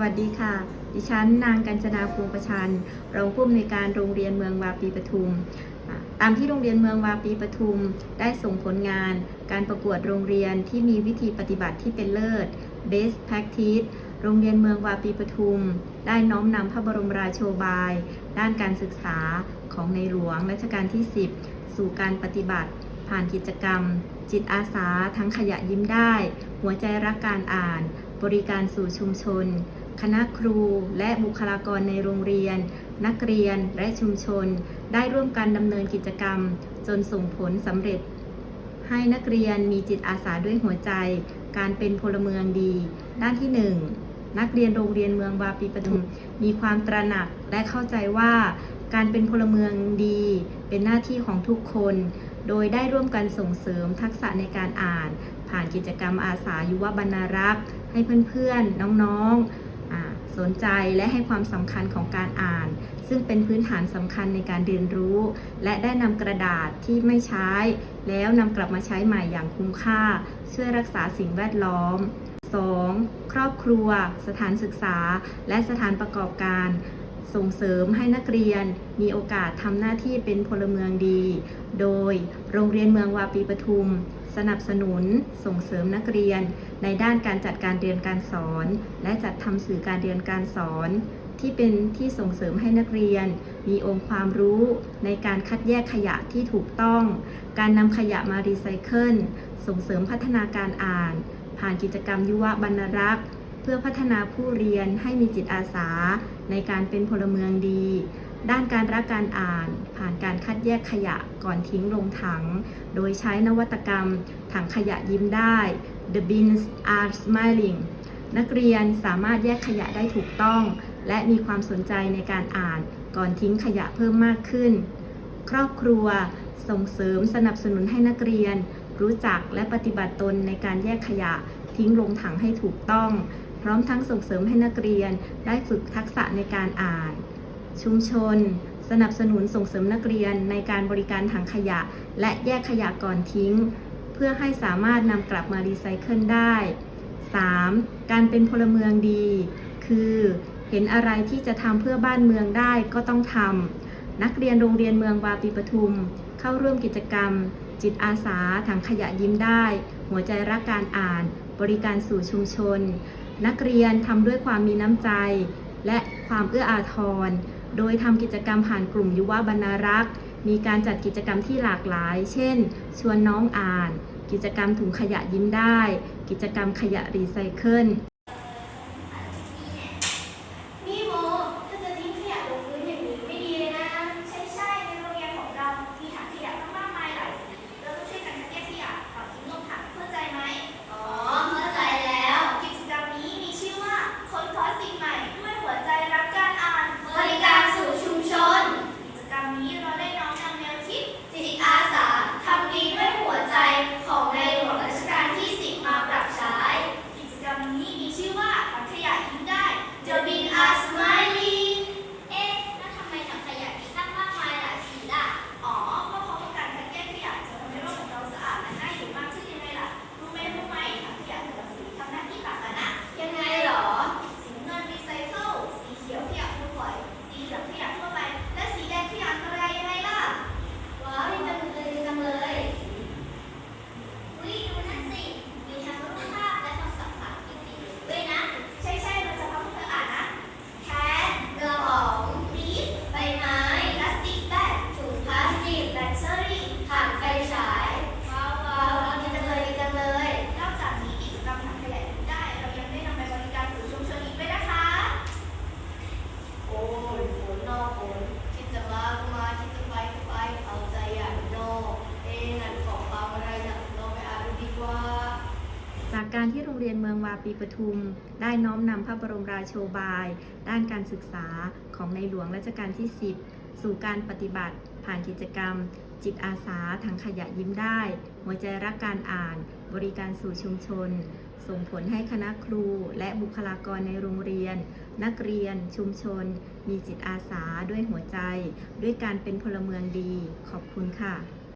วัสดีค่ะ ดิฉันนางกัญจนาพวงประชันรองผู้อำนวยการโรงเรียนเมืองวาปีปทุม ตามที่โรงเรียนเมืองวาปีปทุม ได้ส่งผลงาน การประกวดโรงเรียนที่มีวิธีปฏิบัติที่เป็นเลิศ Best Practice โรงเรียนเมืองวาปีปทุม ได้น้อมนำพระบรมราโชบาย ด้านการศึกษาของในหลวงรัชกาลที่ 10 สู่การปฏิบัติ ผ่านกิจกรรม จิตอาสาทั้งขยะยิ้มได้ หัวใจรักการอ่านบริการสู่ชุมชน คณะครูและบุคลากรในโรงเรียน นักเรียนและชุมชน ได้ร่วมกันดำเนินกิจกรรม จนส่งผลสำเร็จ ให้นักเรียนมีจิตอาสาด้วยหัวใจ การเป็นพลเมืองดี ด้านที่ 1 นักเรียนโรงเรียนเมืองวาปีปทุม มีความตระหนักและเข้าใจว่าการเป็นพลเมืองดี เป็นหน้าที่ของทุกคน โดยได้ร่วมกันส่งเสริมทักษะในการอ่าน ผ่านกิจกรรมอาสายุวบรรณารักษ์ ให้เพื่อนๆ น้องๆอา สนใจและให้ความสำคัญของการอ่าน ซึ่งเป็นพื้นฐานสำคัญในการเรียนรู้ และได้นำกระดาษที่ไม่ใช้ แล้วนำกลับมาใช้ใหม่อย่างคุ้มค่า ช่วยรักษาสิ่งแวดล้อม 2. ครอบครัว สถานศึกษา และสถานประกอบการ ส่งเสริมให้นักเรียนมีโอกาสทำหน้าที่เป็นพลเมืองดี โดยโรงเรียนเมืองวาปีปทุม สนับสนุน ส่งเสริมนักเรียน ในด้านการจัดการเรียนการสอน และจัดทำสื่อการเรียนการสอน ที่เป็นที่ส่งเสริมให้นักเรียน มีองค์ความรู้ในการคัดแยกขยะที่ถูกต้อง การนำขยะมารีไซเคิลส่งเสริมพัฒนาการอ่าน ผ่านกิจกรรมยุวบรรณรักษ์ เพื่อพัฒนาผู้เรียนให้มีจิตอาสาในการเป็นพลเมืองดี ด้านการรักการอ่าน ผ่านการคัดแยกขยะก่อนทิ้งลงถัง โดยใช้นวัตกรรมถังขยะยิ้มได้ The bins are smiling นักเรียนสามารถแยกขยะได้ถูกต้อง และมีความสนใจในการอ่านก่อนทิ้งขยะเพิ่มมากขึ้น ครอบครัวส่งเสริมสนับสนุนให้นักเรียน รู้จักและปฏิบัติตนในการแยกขยะทิ้งลงถังให้ถูกต้อง พร้อมทั้งส่งเสริมให้นักเรียนได้ฝึกทักษะในการอ่าน ชุมชน สนับสนุนส่งเสริมนักเรียนในการบริการถังขยะ และแยกขยะก่อนทิ้ง เพื่อให้สามารถนำกลับมารีไซเคิลได้ 3. การเป็นพลเมืองดี คือเห็นอะไรที่จะทำเพื่อบ้านเมืองได้ก็ต้องทำ นักเรียนโรงเรียนเมืองวาปีปทุม เข้าร่วมกิจกรรม จิตอาสาถังขยะยิ้มได้ หัวใจรักการอ่าน บริการสู่ชุมชน นักเรียนทำด้วยความมีน้ำใจ และความเอื้ออาทร โดยทำกิจกรรมผ่านกลุ่มยุวบรรณารักษ์ มีการจัดกิจกรรมที่หลากหลาย เช่น ชวนน้องอ่าน กิจกรรมถุงขยะยิ้มได้ กิจกรรมขยะรีไซเคิล นี่โมถ้าจะทิ้งขยะลงพื้นอย่างนี้ไม่ดีเลยนะ ใช่ใช่ในโรงเรียนของเรา มีถังขยะตั้งมากมายหลายสีเราต้องช่วยกันคัดแยกขยะก่อนทิ้งลงถังเข้าใจไหม อ๋อ เข้าใจแล้ว กิจกรรมนี้มีชื่อว่าค้นคว้าสิ่งใหม่ด้วยหัวใจรักการอ่าน บริการสู่ชุมชน กิจกรรมนี้เราได้น้อมนำแนวคิด จิตอาสาทำดีด้วยหัวใจของในหลวงรัชกาลที่ 10 มาปรับใช้ กิจกรรมนี้มีชื่อว่าถังขยะยิ้มได้ The Bin Are Smiling เอ๊ะ แล้วทำไมถังขยะมีตั้งมากมายหลายสีล่ะ อ๋อ ก็เพราะว่าการคัดแยกขยะจะทำให้โลกของเราสะอาดและน่าอยู่มากขึ้นยังไงล่ะ รู้ไหมรู้ไหมถังขยะแต่ละสีทำหน้าที่ต่างกันนะ ยังไงหรอ สีน้ำเงินรีไซเคิล สีเขียวขยะมูลฝอย สีเหลืองขยะทั่วไป และสีแดงขยะอันตรายยังไงล่ะ ว้าวดีจังเลยดีจังเลย อุ๊ยดูนั่นสิ มีทั้งรูปภาพและคำศัพท์ภาษาอังกฤษอยู่ด้วยนะ ใช่ใช่เราจะทำให้เธออ่านนะ แทนกระป๋องรีฟใบไม้พลาสติกแบกถุงพลาสติกแบตเตอรี่ถ่านไฟฉาย ว้าวว้าวดีจังเลยดีจังเลย นอกจากนี้กิจกรรมทำขยะนี้ได้ เรายังได้นำไปบริการสู่ชุมชนอีกด้วยนะคะ โอ้ยฝนนอกฝนคิดจะมาก็มาคิดจะไปก็ไป เอาใจอย่างโนเอ๊ะนั่นของเราอะไรน่ะเราไปอ่านดูดีกว่า จา การที่โรงเรียนเมืองวาปีปทุม ได้น้อมนำพระบรมราโชบาย ด้านการศึกษาของในหลวงรัชกาลที่ 10 สู่การปฏิบัติ ผ่านกิจกรรม จิตอาสาถังขยะยิ้มได้ หัวใจรักการอ่าน บริการสู่ชุมชน ส่งผลให้คณะครูและบุคลากรในโรงเรียน นักเรียน ชุมชน มีจิตอาสาด้วยหัวใจ ด้วยการเป็นพลเมืองดี ขอบคุณค่ะ